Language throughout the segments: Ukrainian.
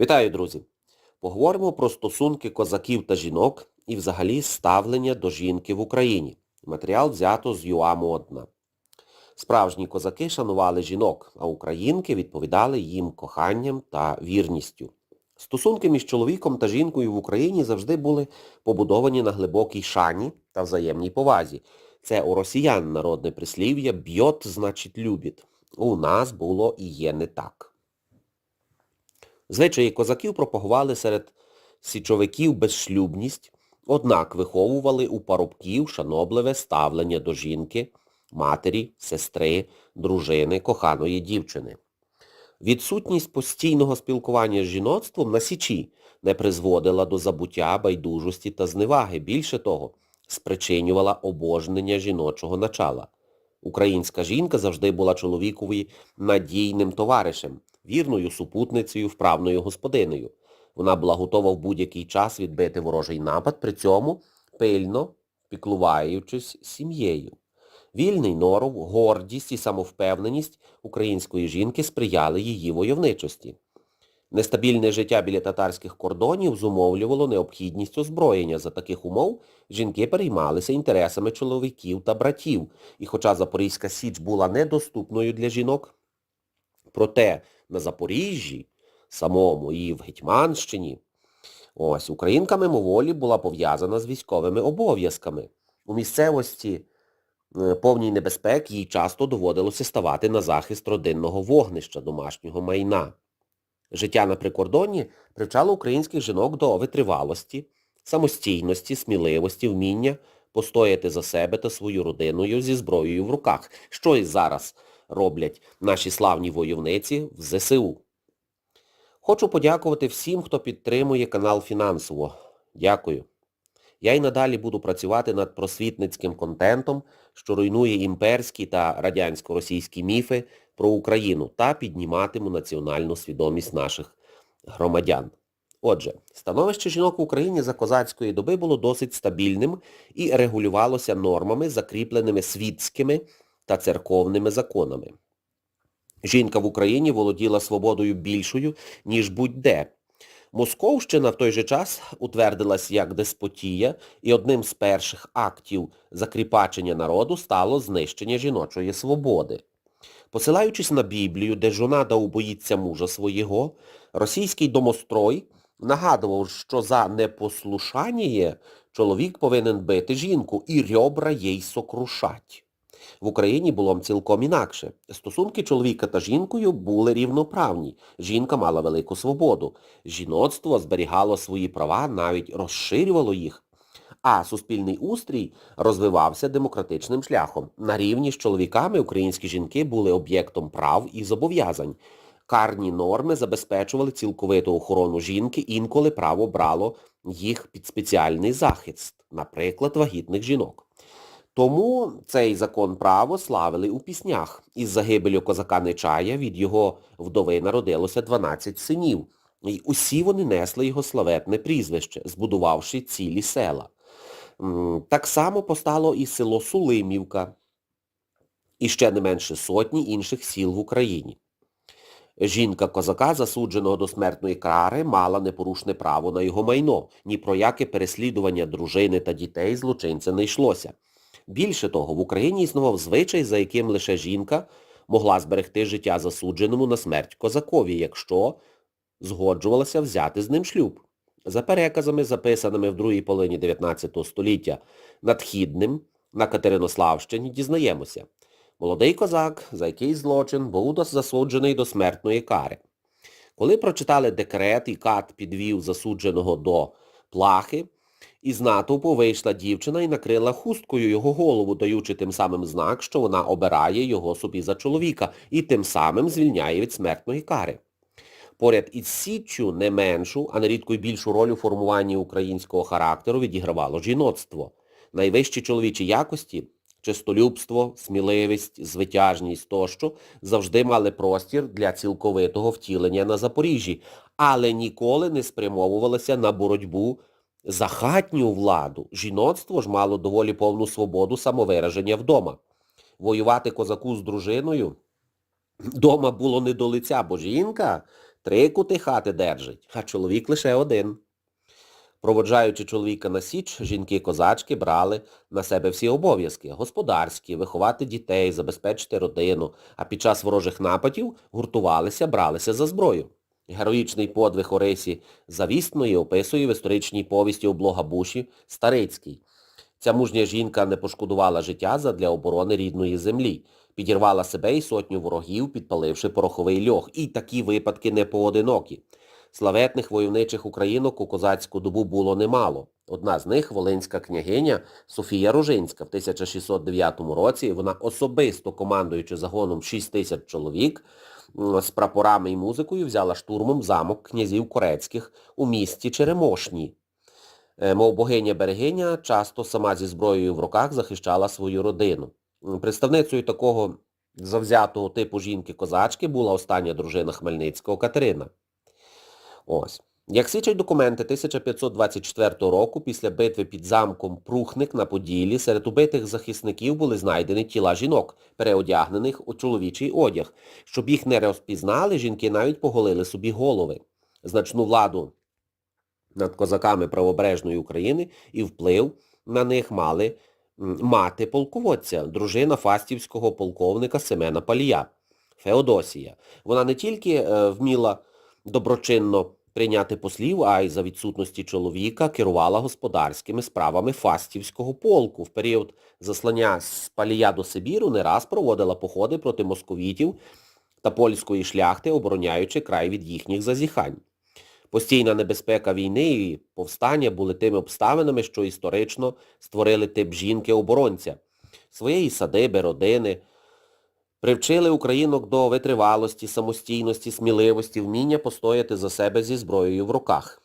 Вітаю, друзі! Поговоримо про стосунки козаків та жінок і взагалі ставлення до жінки в Україні. Матеріал взято з ЮА Модна. Справжні козаки шанували жінок, а українки відповідали їм коханням та вірністю. Стосунки між чоловіком та жінкою в Україні завжди були побудовані на глибокій шані та взаємній повазі. Це у росіян народне прислів'я «б'єт, значить любить». У нас було і є не так. Звичаї козаків пропагували серед січовиків безшлюбність, однак виховували у парубків шанобливе ставлення до жінки, матері, сестри, дружини, коханої дівчини. Відсутність постійного спілкування з жіноцтвом на січі не призводила до забуття, байдужості та зневаги. Більше того, спричинювала обожнення жіночого начала. Українська жінка завжди була чоловікові надійним товаришем, вірною супутницею, вправною господинею. Вона була готова в будь-який час відбити ворожий напад, при цьому пильно піклуваючись сім'єю. Вільний норов, гордість і самовпевненість української жінки сприяли її войовничості. Нестабільне життя біля татарських кордонів зумовлювало необхідність озброєння. За таких умов жінки переймалися інтересами чоловіків та братів. І хоча Запорізька Січ була недоступною для жінок, проте на Запоріжжі, самому і в Гетьманщині, ось, українка мимоволі була пов'язана з військовими обов'язками. У місцевості е, повній небезпек їй часто доводилося ставати на захист родинного вогнища, домашнього майна. Життя на прикордонні привчало українських жінок до витривалості, самостійності, сміливості, вміння постояти за себе та свою родиною зі зброєю в руках, що і зараз роблять наші славні войовниці в ЗСУ. Хочу подякувати всім, хто підтримує канал фінансово. Дякую. Я й надалі буду працювати над просвітницьким контентом, що руйнує імперські та радянсько-російські міфи про Україну та підніматиму національну свідомість наших громадян. Отже, становище жінок в Україні за козацької доби було досить стабільним і регулювалося нормами, закріпленими світськими та церковними законами. Жінка в Україні володіла свободою більшою, ніж будь-де. Московщина в той же час утвердилась як деспотія, і одним з перших актів закріпачення народу стало знищення жіночої свободи. Посилаючись на Біблію, де жонада убоїться мужа свого, російський домострой нагадував, що за непослушання чоловік повинен бити жінку і ребра їй сокрушать. В Україні було цілком інакше. Стосунки чоловіка та жінкою були рівноправні. Жінка мала велику свободу. Жіноцтво зберігало свої права, навіть розширювало їх. А суспільний устрій розвивався демократичним шляхом. На рівні з чоловіками українські жінки були об'єктом прав і зобов'язань. Карні норми забезпечували цілковиту охорону жінки, інколи право брало їх під спеціальний захист, наприклад, вагітних жінок. Тому цей закон право славили у піснях. Із загибелю козака Нечая від його вдови народилося 12 синів. І усі вони несли його славетне прізвище, збудувавши цілі села. Так само постало і село Сулимівка, і ще не менше сотні інших сіл в Україні. Жінка козака, засудженого до смертної кари, мала непорушне право на його майно. Ні про яке переслідування дружини та дітей злочинця не йшлося. Більше того, в Україні існував звичай, за яким лише жінка могла зберегти життя засудженому на смерть козакові, якщо згоджувалася взяти з ним шлюб. За переказами, записаними в другій половині 19 століття надхідним на Катеринославщині, дізнаємося. Молодий козак, за якийсь злочин, був засуджений до смертної кари. Коли прочитали декрет і кат підвів засудженого до плахи, із натовпу вийшла дівчина і накрила хусткою його голову, даючи тим самим знак, що вона обирає його собі за чоловіка і тим самим звільняє від смертної кари. Поряд із Січчю не меншу, а нерідко й більшу роль у формуванні українського характеру відігравало жіноцтво. Найвищі чоловічі якості чистолюбство, сміливість, звитяжність тощо завжди мали простір для цілковитого втілення на Запоріжжі, але ніколи не спрямовувалися на боротьбу за хатню владу. Жіноцтво ж мало доволі повну свободу самовираження вдома. Воювати козаку з дружиною дома було не до лиця, бо жінка Три кути хати держить, а чоловік лише один. Проводжаючи чоловіка на січ, жінки-козачки брали на себе всі обов'язки – господарські, виховати дітей, забезпечити родину, а під час ворожих нападів гуртувалися, бралися за зброю. Героїчний подвиг Орисі Завісної описує в історичній повісті облога Буші Старицький. Ця мужня жінка не пошкодувала життя задля оборони рідної землі, підірвала себе і сотню ворогів, підпаливши пороховий льох. І такі випадки не поодинокі. Славетних войовничих українок у козацьку добу було немало. Одна з них, волинська княгиня Софія Рожинська. В 1609 році вона особисто командуючи загоном 6 тисяч чоловік, з прапорами і музикою взяла штурмом замок князів Корецьких у місті Черемошні. Е, Мов богиня-берегиня часто сама зі зброєю в руках захищала свою родину. Представницею такого завзятого типу жінки-козачки була остання дружина Хмельницького Катерина. Ось. Як свідчать документи 1524 року, після битви під замком Прухник на Поділлі, серед убитих захисників були знайдені тіла жінок, переодягнених у чоловічий одяг. Щоб їх не розпізнали, жінки навіть поголили собі голови. Значну владу над козаками правобережної України і вплив на них мали мати полководця, дружина фастівського полковника Семена Палія, Феодосія. Вона не тільки е, вміла доброчинно прийняти послів, а й за відсутності чоловіка керувала господарськими справами Фастівського полку. В період заслання з Палія до Сибіру не раз проводила походи проти московітів та польської шляхти, обороняючи край від їхніх зазіхань. Постійна небезпека війни і повстання були тими обставинами, що історично створили тип жінки-оборонця. Своєї садиби, родини, привчили українок до витривалості, самостійності, сміливості, вміння постояти за себе зі зброєю в руках.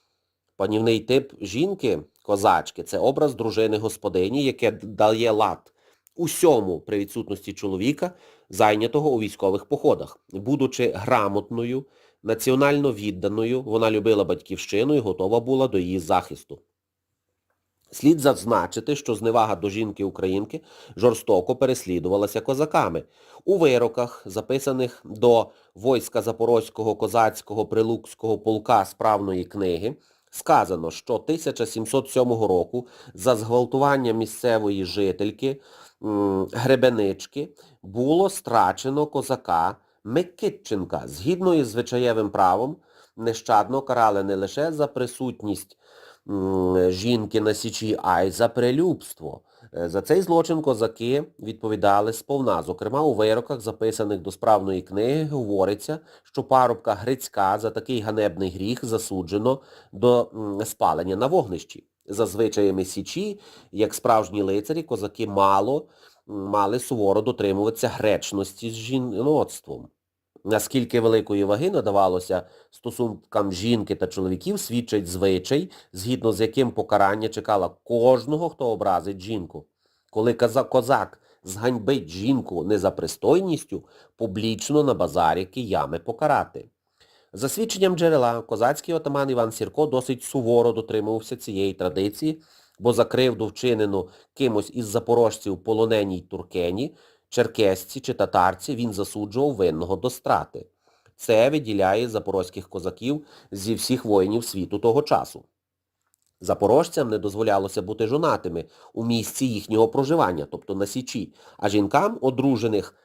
Панівний тип жінки, козачки, це образ дружини господині, яке дає лад усьому при відсутності чоловіка, зайнятого у військових походах. Будучи грамотною, національно відданою, вона любила батьківщину і готова була до її захисту. Слід зазначити, що зневага до жінки-українки жорстоко переслідувалася козаками. У вироках, записаних до войска Запорозького козацького прилуцького полка справної книги, сказано, що 1707 року за зґвалтування місцевої жительки Гребенички було страчено козака Микитченка. Згідно із звичаєвим правом, нещадно карали не лише за присутність жінки на січі, а й за прелюбство. Е, За цей злочин козаки відповідали сповна. Зокрема, у вироках, записаних до справної книги, говориться, що парубка Грицька за такий ганебний гріх засуджено до спалення на вогнищі. За звичаями січі, як справжні лицарі, козаки мало мали суворо дотримуватися гречності з жіноцтвом. Наскільки великої ваги надавалося стосункам жінки та чоловіків, свідчить звичай, згідно з яким покарання чекало кожного, хто образить жінку. Коли козак зганьбить жінку не за пристойністю, публічно на базарі киями покарати. За свідченням джерела, козацький отаман Іван Сірко досить суворо дотримувався цієї традиції, бо за кривду вчинену кимось із запорожців полоненій туркені, черкесці чи татарці він засуджував винного до страти. Це виділяє запорозьких козаків зі всіх воїнів світу того часу. Запорожцям не дозволялося бути жонатими у місці їхнього проживання, тобто на Січі, а жінкам, одружених,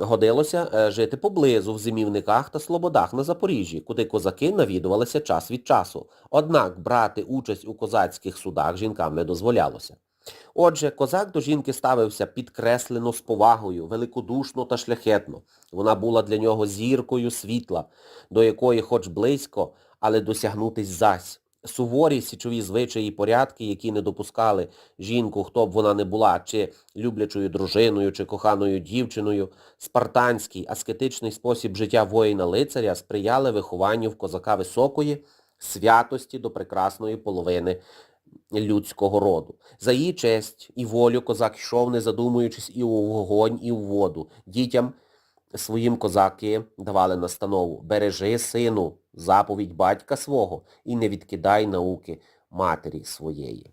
годилося е, жити поблизу в зимівниках та слободах на Запоріжжі, куди козаки навідувалися час від часу. Однак брати участь у козацьких судах жінкам не дозволялося. Отже, козак до жінки ставився підкреслено з повагою, великодушно та шляхетно. Вона була для нього зіркою світла, до якої хоч близько, але досягнутись зась. Суворі січові звичаї і порядки, які не допускали жінку, хто б вона не була, чи люблячою дружиною, чи коханою дівчиною, спартанський, аскетичний спосіб життя воїна-лицаря сприяли вихованню в козака високої святості до прекрасної половини людського роду. За її честь і волю козак йшов, не задумуючись і у вогонь, і у воду. Дітям своїм козаки давали настанову. Бережи, сину, заповідь батька свого і не відкидай науки матері своєї.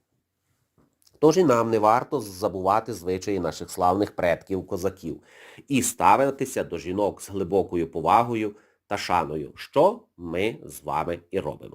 Тож і нам не варто забувати звичаї наших славних предків козаків і ставитися до жінок з глибокою повагою та шаною, що ми з вами і робимо.